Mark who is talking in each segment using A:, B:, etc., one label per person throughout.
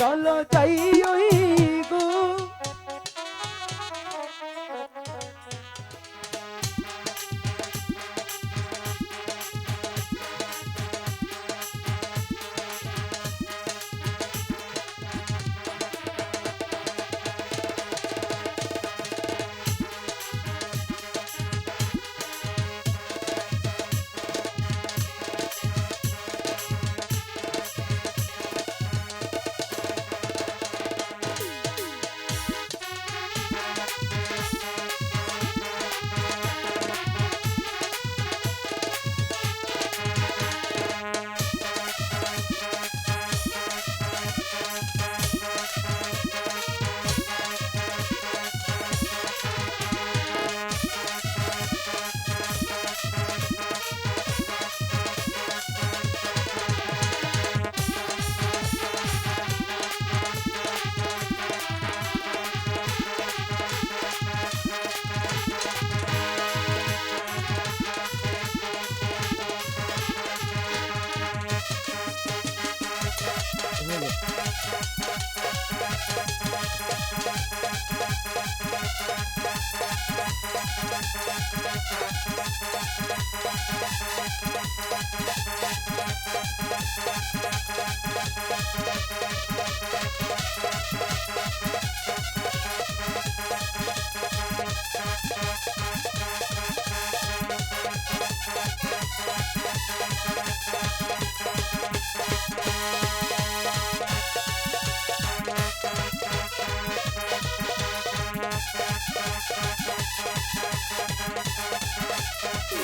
A: চলো যাই ওই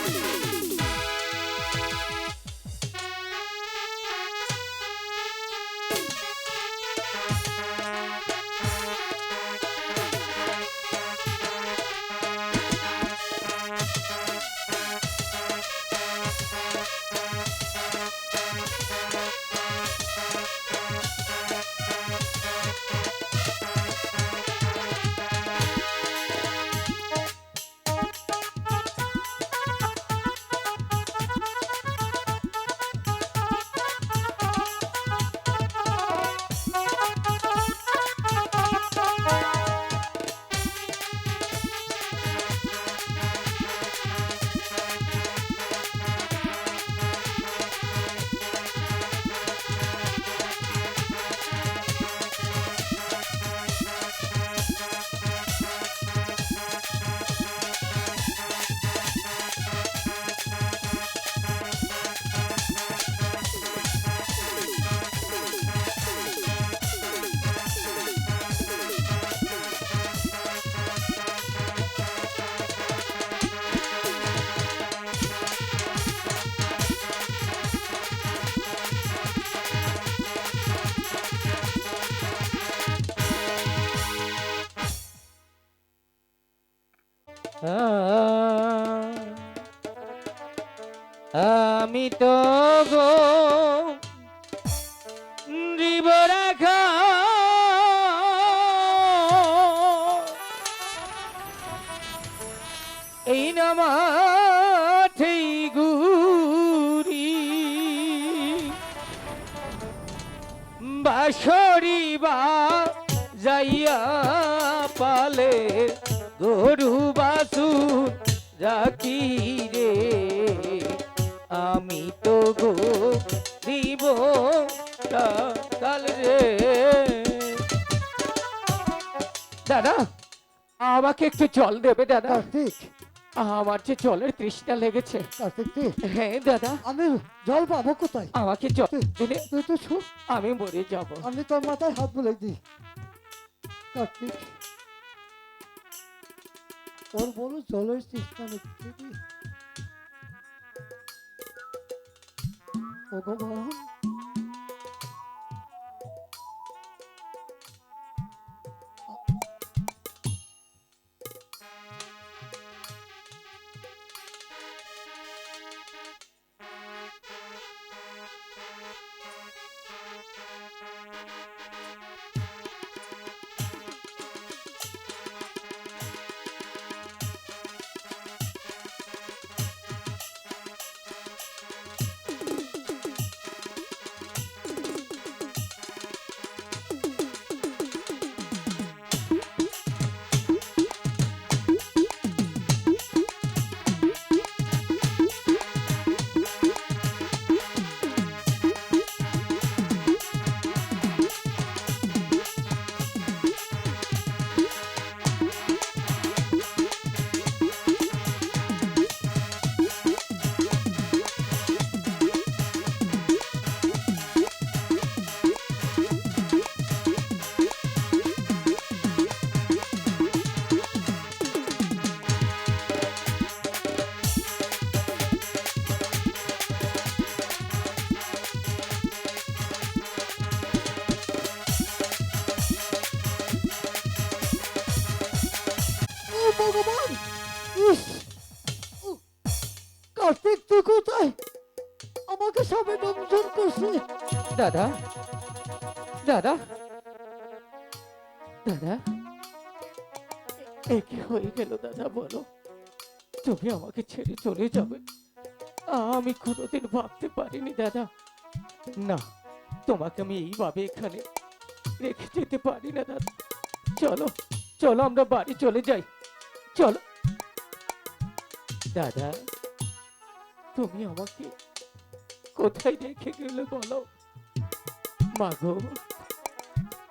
A: Thank you. আমি তো গো জীব এই নামাঠেই গুরি বাসরি বা যাইয়া পালে গরু বাসু রাখি রে। আমি তো গো দিব কাল রে। দাদা আমাকে একটু জল দেবে দাদা।
B: কার্তিক।
A: আমার যে জলের তৃষ্ণা লেগেছে।
B: কার্তিক তুই
A: হ্যাঁ দাদা।
B: আমি জল পাবো কোথায়?
A: আমাকে জল দিলে
B: তুই তো শোন
A: আমি মরে যাব।
B: আমি তোর মাথায় হাত বুলাই দিই। কার্তিক। ওর বড় জলের চেষ্টা নিচ্ছে ভগবান? কার্তিক, তুই কোথায়? আমাকে সবে করছে।
A: দাদা? দাদা? দাদা? হয়ে গেল দাদা, বলো? তুমি আমাকে ছেড়ে চলে যাবে। আমি কোনোদিন ভাবতে পারিনি, দাদা। না, তোমাকে আমি এইভাবে এখানে রেখে যেতে পারি না, দাদা। চলো চলো, আমরা বাড়ি চলে যাই। চলো। দাদা, তুমি আমাকে কোথায় রেখে গেলে বলো? মাগো,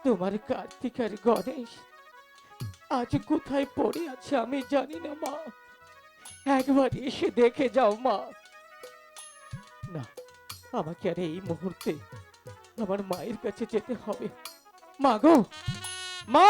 A: তোমার কার্তিক আর গণেশ আজ কোথায় পড়ে আছে আমি জানি না, মা। একবার এসে দেখে যাও, মা। না, আমাকে আর এই মুহূর্তে আমার মায়ের কাছে যেতে হবে। মাগো, মা!